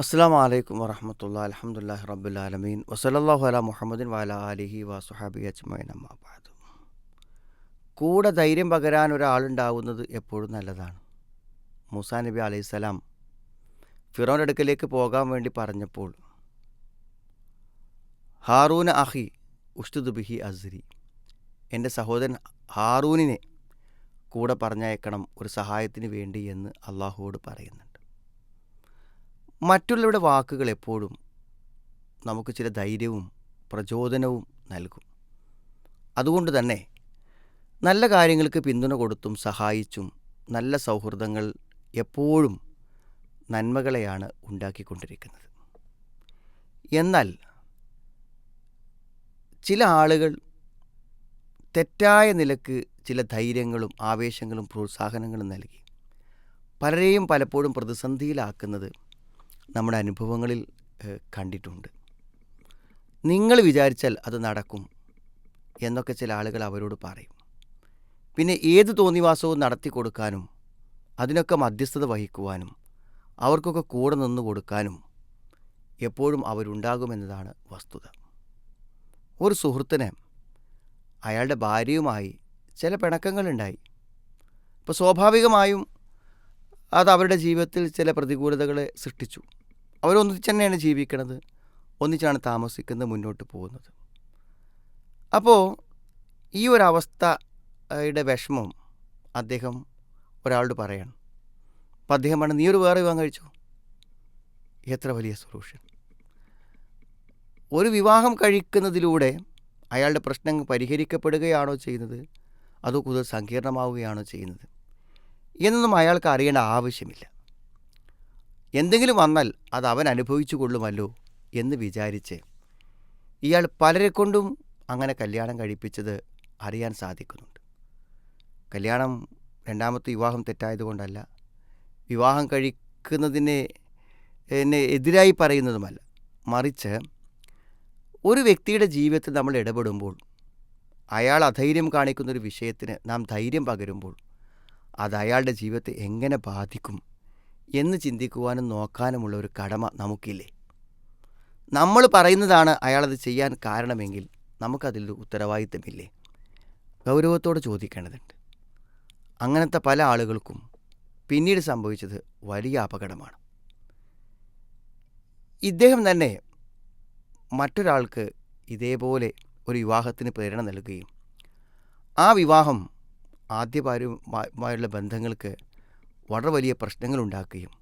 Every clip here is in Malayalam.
അസ്സാം വലൈക്കും വറഹമത്തുള്ള അലഹമുല്ലാ റബുലാലമീൻ വസലല്ലാഹു അല മുഹമ്മദിൻ വാല അലിഹി വസുഹാബി അജ്മൈൻ അമ്മാബാദ് കൂടെ ധൈര്യം പകരാൻ ഒരാളുണ്ടാവുന്നത് എപ്പോഴും നല്ലതാണ്. മൂസാ നബി അലൈഹിസ്സലാം ഫിറോന്റെ അടുക്കലേക്ക് പോകാൻ വേണ്ടി പറഞ്ഞപ്പോൾ ഹാറൂന അഹി ഉഷ്തുദ് ബിഹി അസ്രി. എന്റെ സഹോദരൻ ഹാറൂനിനെ കൂടെ പറഞ്ഞയക്കണം ഒരു സഹായത്തിന് വേണ്ടി എന്ന് അള്ളാഹുവോട് പറയുന്നുണ്ട്. മറ്റുള്ളവരുടെ വാക്കുകൾ എപ്പോഴും നമുക്ക് ചില ധൈര്യവും പ്രചോദനവും നൽകും. അതുകൊണ്ട് തന്നെ നല്ല കാര്യങ്ങൾക്ക് പിന്തുണ കൊടുത്തും സഹായിച്ചും നല്ല സൗഹൃദങ്ങൾ എപ്പോഴും നന്മകളെയാണ് ഉണ്ടാക്കിക്കൊണ്ടിരിക്കുന്നത്. എന്നാൽ ചില ആളുകൾ തെറ്റായ നിലയ്ക്ക് ചില ധൈര്യങ്ങളും ആവേശങ്ങളും പ്രോത്സാഹനങ്ങളും നൽകി പലരെയും പലപ്പോഴും പ്രതിസന്ധിയിലാക്കുന്നത് നമ്മുടെ അനുഭവങ്ങളിൽ കണ്ടിട്ടുണ്ട്. നിങ്ങൾ വിചാരിച്ചാൽ അത് നടക്കും എന്നൊക്കെ ചില ആളുകൾ അവരോട് പറയും. പിന്നെ ഏത് തോന്നിവാസവും നടത്തി കൊടുക്കാനും അതിനൊക്കെ മധ്യസ്ഥത വഹിക്കുവാനും അവർക്കൊക്കെ കൂടെ നിന്ന് കൊടുക്കാനും എപ്പോഴും അവരുണ്ടാകുമെന്നതാണ് വസ്തുത. ഒരു സുഹൃത്തിന് അയാളുടെ ഭാര്യയുമായി ചില പിണക്കങ്ങളുണ്ടായി. അപ്പോൾ സ്വാഭാവികമായും അത് അവരുടെ ജീവിതത്തിൽ ചില പ്രതികൂലതകളെ സൃഷ്ടിച്ചു. അവരൊന്നിച്ച് തന്നെയാണ് ജീവിക്കുന്നത് ഒന്നിച്ചാണ് താമസിക്കുന്നത് മുന്നോട്ട് പോകുന്നത്. അപ്പോൾ ഈ ഒരു അവസ്ഥയുടെ വിഷമം അദ്ദേഹം ഒരാളോട് പറയണം. അപ്പം അദ്ദേഹം പറഞ്ഞു നീ ഒരു വേറെ വിവാഹം കഴിച്ചോ? എത്ര വലിയ സൊല്യൂഷൻ ഒരു വിവാഹം കഴിക്കുന്നതിലൂടെ അയാളുടെ പ്രശ്നങ്ങൾ പരിഹരിക്കപ്പെടുകയാണോ ചെയ്യുന്നത്? അതോ കൂടുതൽ സങ്കീർണമാവുകയാണോ ചെയ്യുന്നത്? എന്നൊന്നും അയാൾക്ക് അറിയേണ്ട ആവശ്യമില്ല. എന്തെങ്കിലും വന്നാൽ അത് അവൻ അനുഭവിച്ചു കൊള്ളുമല്ലോ എന്ന് വിചാരിച്ച് ഇയാൾ പലരെ കൊണ്ടും അങ്ങനെ കല്യാണം കഴിപ്പിച്ചത് അറിയാൻ സാധിക്കുന്നുണ്ട്. കല്യാണം രണ്ടാമത്തെ വിവാഹം തെറ്റായതുകൊണ്ടല്ല വിവാഹം കഴിക്കുന്നതിനെ എന്നെ എതിരായി പറയുന്നതുമല്ല. മറിച്ച് ഒരു വ്യക്തിയുടെ ജീവിതത്തിൽ നമ്മൾ ഇടപെടുമ്പോൾ അയാൾ അധൈര്യം കാണിക്കുന്നൊരു വിഷയത്തിന് നാം ധൈര്യം പകരുമ്പോൾ അത് അയാളുടെ ജീവിതത്തെ എങ്ങനെ ബാധിക്കും എന്ന് ചിന്തിക്കുവാനും നോക്കാനുമുള്ള ഒരു കടമ നമുക്കില്ലേ? നമ്മൾ പറയുന്നതാണ് അയാളത് ചെയ്യാൻ കാരണമെങ്കിൽ നമുക്കതിൽ ഉത്തരവാദിത്തമില്ലേ? ഗൗരവത്തോടെ ചോദിക്കേണ്ടതുണ്ട്. അങ്ങനത്തെ പല ആളുകൾക്കും പിന്നീട് സംഭവിച്ചത് വലിയ അപകടമാണ്. ഇദ്ദേഹം തന്നെ മറ്റൊരാൾക്ക് ഇതേപോലെ ഒരു വിവാഹത്തിന് പ്രേരണ നൽകുകയും ആ വിവാഹം ആദ്യ ഭാര്യയുമായുള്ള ബന്ധങ്ങൾക്ക് വളരെ വലിയ പ്രശ്നങ്ങളുണ്ടാക്കുകയും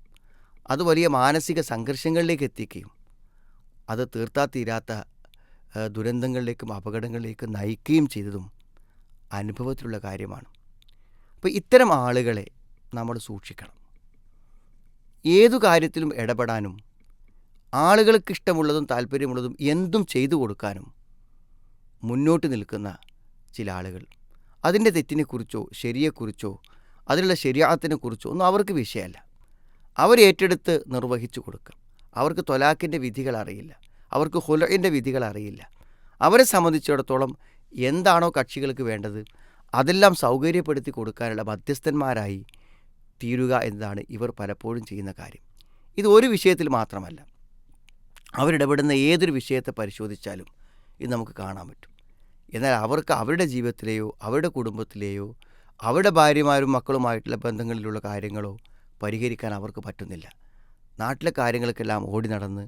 അത് വലിയ മാനസിക സംഘർഷങ്ങളിലേക്ക് എത്തിക്കുകയും അത് തീർത്താ തീരാത്ത ദുരന്തങ്ങളിലേക്കും അപകടങ്ങളിലേക്കും നയിക്കുകയും ചെയ്തതും അനുഭവത്തിലുള്ള കാര്യമാണ്. അപ്പോൾ ഇത്തരം ആളുകളെ നമ്മൾ സൂക്ഷിക്കണം. ഏതു കാര്യത്തിലും ഇടപെടാനും ആളുകൾക്ക് ഇഷ്ടമുള്ളതും താല്പര്യമുള്ളതും എന്തും ചെയ്തു കൊടുക്കാനും മുന്നോട്ട് നിൽക്കുന്ന ചില ആളുകൾ. അതിന്റെ തെറ്റിനെക്കുറിച്ചോ ശരിയെക്കുറിച്ചോ അതിലുള്ള ശരിയാത്തിനെക്കുറിച്ചോ ഒന്നും അവർക്ക് വിഷയമല്ല. അവർ ഏറ്റെടുത്ത് നിർവഹിച്ചു കൊടുക്കും. അവർക്ക് തൊലാഖിന്റെ വിധികൾ അറിയില്ല. അവർക്ക് ഹുലയിന്റെ വിധികൾ അറിയില്ല. അവരെ സംബന്ധിച്ചിടത്തോളം എന്താണോ കക്ഷികൾക്ക് വേണ്ടത് അതെല്ലാം സൗകര്യപ്പെടുത്തി കൊടുക്കാനുള്ള മധ്യസ്ഥന്മാരായി തീരുക എന്നതാണ് ഇവർ പലപ്പോഴും ചെയ്യുന്ന കാര്യം. ഇത് ഒരു വിഷയത്തിൽ മാത്രമല്ല. അവരിടപെടുന്ന ഏതൊരു വിഷയത്തെ പരിശോധിച്ചാലും ഇത് നമുക്ക് കാണാൻ പറ്റും. എന്നാൽ അവർക്ക് അവരുടെ ജീവിതത്തിലെയോ അവരുടെ കുടുംബത്തിലെയോ അവരുടെ ഭാര്യമാരും മക്കളുമായിട്ടുള്ള ബന്ധങ്ങളിലുള്ള കാര്യങ്ങളോ പരിഹരിക്കാൻ അവർക്ക് പറ്റുന്നില്ല. നാട്ടിലെ കാര്യങ്ങൾക്കെല്ലാം ഓടി നടന്ന്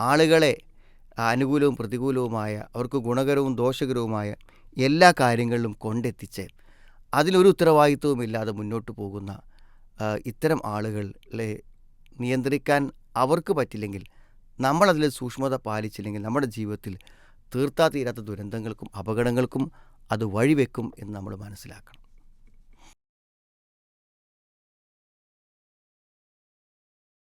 ആളുകളെ അനുകൂലവും പ്രതികൂലവുമായ അവർക്ക് ഗുണകരവും ദോഷകരവുമായ എല്ലാ കാര്യങ്ങളിലും കൊണ്ടെത്തിച്ച് അതിലൊരു ഉത്തരവാദിത്വവുമില്ലാതെ മുന്നോട്ട് പോകുന്ന ഇത്തരം ആളുകളെ നിയന്ത്രിക്കാൻ അവർക്ക് പറ്റില്ലെങ്കിൽ നമ്മളതിൽ സൂക്ഷ്മത പാലിച്ചില്ലെങ്കിൽ നമ്മുടെ ജീവിതത്തിൽ തീർത്താ തീരാത്ത ദുരന്തങ്ങൾക്കും അപകടങ്ങൾക്കും അത് വഴിവെക്കും എന്ന് നമ്മൾ മനസ്സിലാക്കണം.